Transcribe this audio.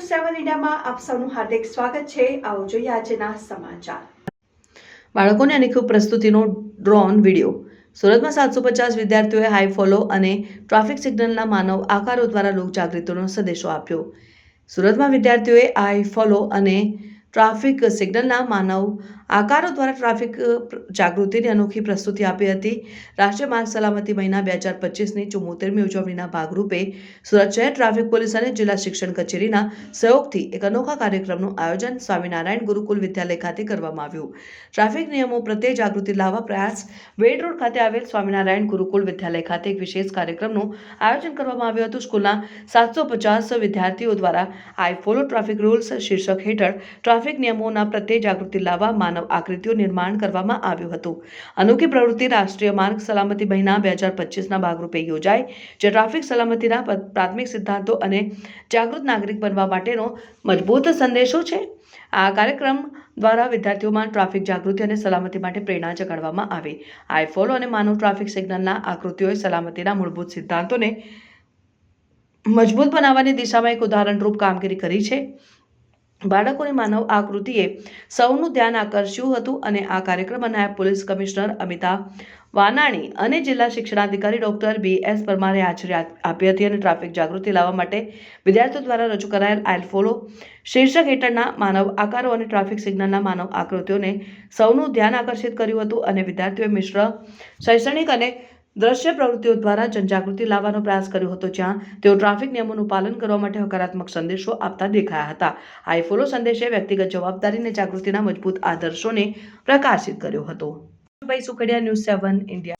સેવન ઇન્ડિયામાં આપ સૌનું હાર્દિક સ્વાગત છે. આવો જોઈએ આજના સમાચાર. બાળકોને અનેક પ્રસ્તુતિનો ડ્રોન વીડિયો. સુરતમાં સાતસો પચાસ વિદ્યાર્થીઓએ હાઈ ફોલો અને ટ્રાફિક સિગ્નલના માનવ આકારો દ્વારા લોકજાગૃતિનો સંદેશો આપ્યો. સુરતમાં વિદ્યાર્થીઓએ હાઈ ફોલો અને ટ્રાફિક સિગ્નલના માનવ આકારો દ્વારા ટ્રાફિક જાગૃતિની અનોખી પ્રસ્તુતિ આપી હતી. રાષ્ટ્રીય માર્ગ સલામતી મહિના બે હજાર પચીસની ચુમ્મોતેરમી ઉજવણીના ભાગરૂપે સુરત શહેર ટ્રાફિક પોલીસ અને જિલ્લા શિક્ષણ કચેરીના સહયોગથી એક અનોખા કાર્યક્રમનું આયોજન સ્વામિનારાયણ ગુરુકુલ વિદ્યાલય ખાતે કરવામાં આવ્યું. ટ્રાફિક નિયમો પ્રત્યે જાગૃતિ લાવવા પ્રયાસ વેડ રોડ ખાતે આવેલ સ્વામિનારાયણ ગુરુકુલ વિદ્યાલય ખાતે એક વિશેષ કાર્યક્રમનું આયોજન કરવામાં આવ્યું હતું. સ્કૂલના સાતસો પચાસ વિદ્યાર્થીઓ દ્વારા આઈ ફોલો ટ્રાફિક રૂલ્સ શીર્ષક હેઠળ ટ્રાફિક નિયમોના પ્રત્યે જાગૃતિ લાવવા માનવ આકૃતિઓ નિર્માણ કરવામાં આવ્યું હતું. અનોખી પ્રવૃત્તિ રાષ્ટ્રીય માર્ગ સલામતી મહિના બે હજાર પચીસના ભાગરૂપે યોજાઈ, જે ટ્રાફિક સલામતીના પ્રાથમિક સિદ્ધાંતો અને જાગૃત નાગરિક બનવા માટેનો મજબૂત સંદેશો છે. આ કાર્યક્રમ દ્વારા વિદ્યાર્થીઓમાં ટ્રાફિક જાગૃતિ અને સલામતી માટે પ્રેરણા જગાડવામાં આવી. આઈફોલ અને માનવ ટ્રાફિક સિગ્નલના આકૃતિઓએ સલામતીના મૂળભૂત સિદ્ધાંતોને મજબૂત બનાવવાની દિશામાં એક ઉદાહરણરૂપ કામગીરી કરી છે. બાળકોની માનવ આકૃતિએ સૌનું ધ્યાન આકર્ષ્યું હતું અને આ કાર્યક્રમમાં નાયબ પોલીસ કમિશનર અમિતા વાનાણી અને જિલ્લા શિક્ષણાધિકારી ડોક્ટર બી એસ પરમારે હાજરી આપ- હતી અને ટ્રાફિક જાગૃતિ લાવવા માટે વિદ્યાર્થીઓ દ્વારા રજૂ કરાયેલ આઈલ ફોલો શીર્ષક હેઠળના માનવ આકારો અને ટ્રાફિક સિગ્નલના માનવ આકૃતિઓને સૌનું ધ્યાન આકર્ષિત કર્યું હતું અને વિદ્યાર્થીઓએ મિશ્ર શૈક્ષણિક અને દ્રશ્ય પ્રવૃત્તિઓ દ્વારા જનજાગૃતિ લાવવાનો પ્રયાસ કર્યો હતો, જ્યાં તેઓ ટ્રાફિક નિયમોનું પાલન કરવા માટે હકારાત્મક સંદેશો આપતા દેખાયા હતા. આઈ ફોલો સંદેશે વ્યક્તિગત જવાબદારી અને જાગૃતિના મજબૂત આદર્શોને પ્રકાશિત કર્યો હતો. ભાઈ સુખડિયા, ન્યૂઝ સેવન, ઇન્ડિયા.